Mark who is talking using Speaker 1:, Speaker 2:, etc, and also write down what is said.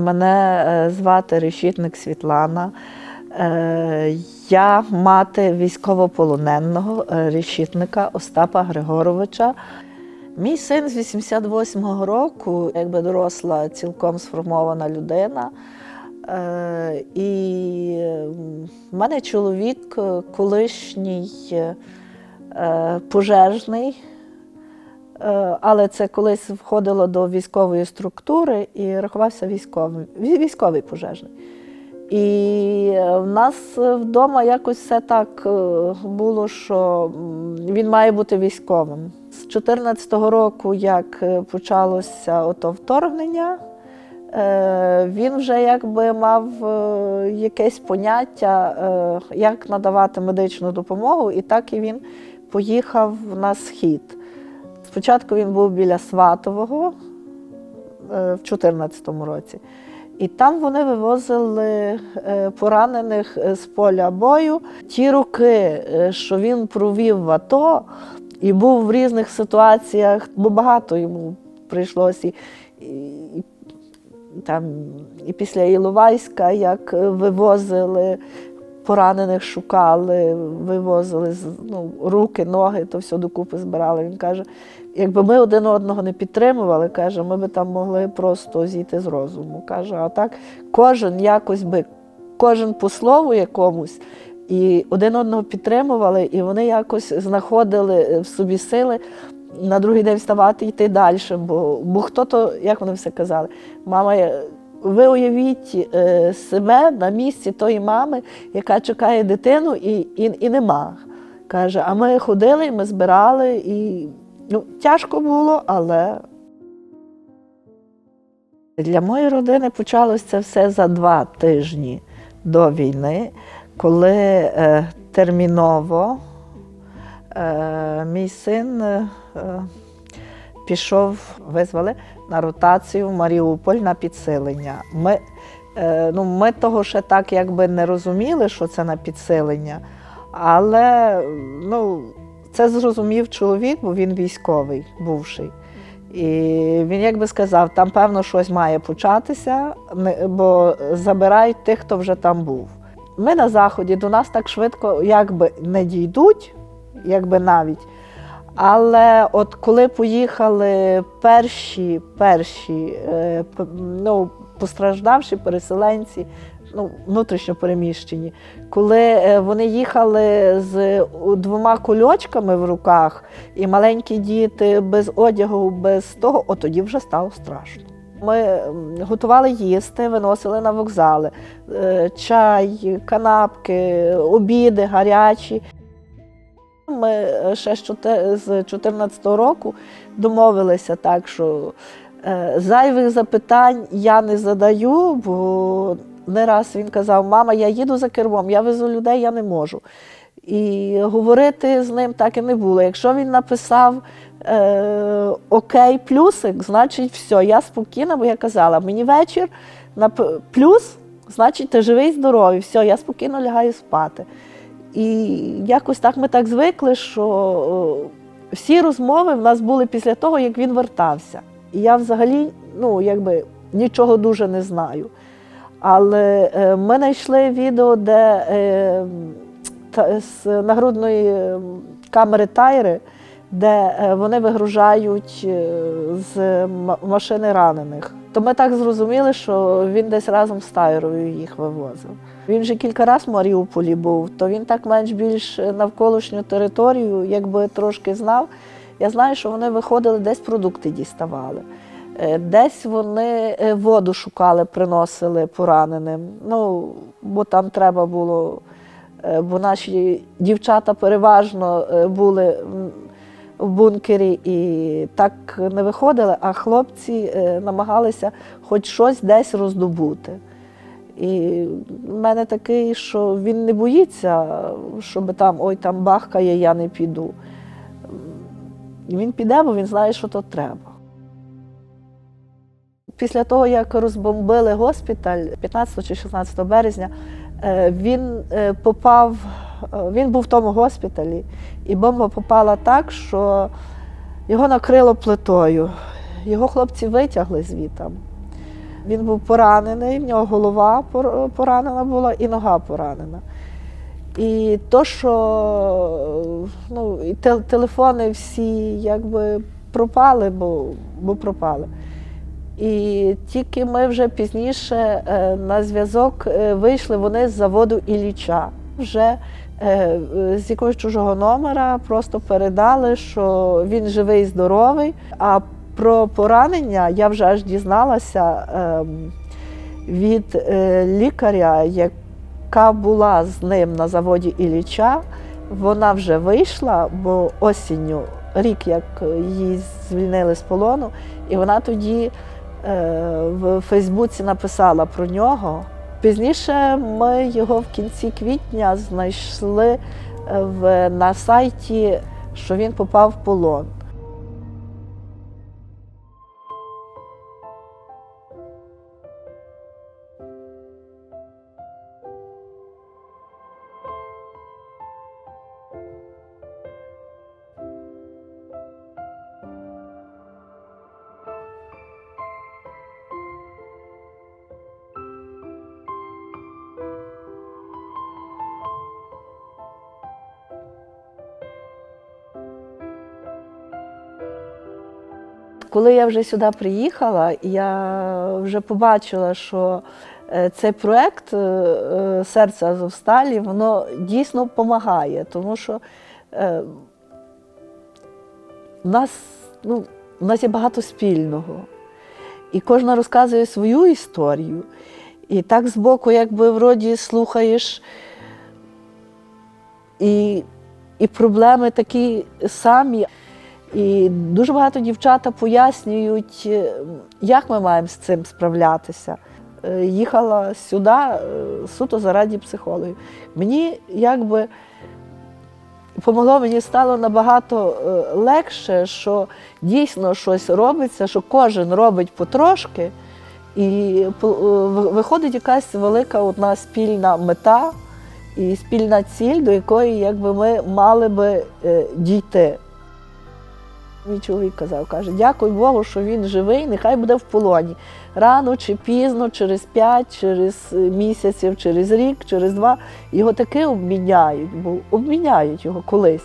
Speaker 1: Мене е, звати Решітник Світлана. Е, Я мати військовополоненого е, решітника Остапа Григоровича. Мій син з 88-го року, якби доросла, цілком сформована людина. І в мене чоловік колишній пожежний, але це колись входило до військової структури і рахувався військовим, військовий пожежний. І е, в нас вдома якось все так е, було, що він має бути військовим. З 14-го року, як е, почалося ото вторгнення, е, він вже якби мав е, якесь поняття, е, як надавати медичну допомогу, і так і він поїхав на схід. Спочатку він був біля Сватового е, в 2014 році. І там вони вивозили е, поранених е, з поля бою. Ті роки, що він провів в АТО і був в різних ситуаціях, бо багато йому прийшлося і, там, і після Іловайська, як вивозили поранених, шукали, вивозили ну, руки, ноги, то все докупи збирали. Він каже, якби ми один одного не підтримували, каже, ми би там могли просто зійти з розуму. Каже, а так кожен якось би, кожен по слову якомусь. І один одного підтримували, і вони якось знаходили в собі сили на другий день вставати і йти далі. Бо, бо хто то, як вони все казали, мама, е, ви уявіть е, себе на місці тої мами, яка чекає дитину і, і, і нема. Каже, а ми ходили, ми збирали, і ну, тяжко було, але для моєї родини почалося це все за два тижні до війни, коли е, терміново е, мій син е, пішов, визвали на ротацію в Маріуполь на підсилення. Ми, е, ну, ми того ще так якби не розуміли, що це на підсилення, але ну, це зрозумів чоловік, бо він військовий бувший. І він якби сказав, там певно щось має початися, бо забирають тих, хто вже там був. Ми на заході до нас так швидко якби не дійдуть, якби навіть. Але от коли поїхали перші, перші е, ну, постраждавші переселенці, ну, внутрішньо переміщені, коли е, вони їхали з двома кульочками в руках, і маленькі діти без одягу, без того, от тоді вже стало страшно. Ми готували їсти, виносили на вокзали, е, чай, канапки, обіди гарячі. Ми е, ще з 2014 року домовилися так, що е, зайвих запитань я не задаю, бо не раз він казав, мама, я їду за кермом, я везу людей, я не можу. І говорити з ним так і не було. Якщо він написав е, окей, плюсик, значить все, я спокійна, бо я казала, мені вечір нап- плюс, значить ти живий, здоровий, все, я спокійно лягаю спати. І якось так ми так звикли, що е, всі розмови в нас були після того, як він вертався. І я взагалі ну, якби, нічого дуже не знаю. Але е, ми знайшли відео, де е, з нагрудної камери Тайри, де е, вони вигружають е, з машини ранених. То ми так зрозуміли, що він десь разом з Тайрою їх вивозив. Він вже кілька разів в Маріуполі був, то він так менш-більш навколишню територію, якби трошки знав. Я знаю, що вони виходили, десь продукти діставали. Е, Десь вони е, воду шукали, приносили пораненим. Ну, бо там треба було, е, бо наші дівчата переважно е, були в бункері і так не виходили, а хлопці е, намагалися хоч щось десь роздобути. І в мене такий, що він не боїться, щоб там ой там бахкає, я не піду. Він піде, бо він знає, що то треба. Після того, як розбомбили госпіталь 15 чи 16 березня, е, він е, попав, він був в тому госпіталі, і бомба попала так, що його накрило плитою. Його хлопці витягли звітам. Він був поранений, в нього голова поранена була і нога поранена. І то, що ну, і телефони всі якби пропали, бо, бо пропали. І тільки ми вже пізніше е, на зв'язок е, вийшли вони з заводу Ілліча. Вже е, е, з якогось чужого номера просто передали, що він живий, і здоровий. А про поранення я вже аж дізналася ем, від е, лікаря, яка була з ним на заводі Ілліча. Вона вже вийшла, бо осінню, рік як її звільнили з полону, і вона тоді е, в Фейсбуці написала про нього. Пізніше ми його в кінці квітня знайшли е, в, на сайті, що він попав в полон. Коли я вже сюди приїхала, я вже побачила, що е, цей проект е, е, серце Азовсталі воно дійсно допомагає, тому що в нас, ну, в нас є багато спільного. І кожна розказує свою історію. І так збоку, якби вроді слухаєш, і, і проблеми такі самі. І дуже багато дівчата пояснюють, е, як ми маємо з цим справлятися. Е, Їхала сюди е, суто заради психологів. Мені якби помогло, мені стало набагато легше, що дійсно щось робиться, що кожен робить потрошки, і виходить якась велика одна спільна мета і спільна ціль, до якої якби ми мали би дійти. Мій чоловік казав, каже, дякую Богу, що він живий, нехай буде в полоні. Рано чи пізно, через п'ять, через е, місяців, через рік, через два його таки обміняють, бо обміняють його колись.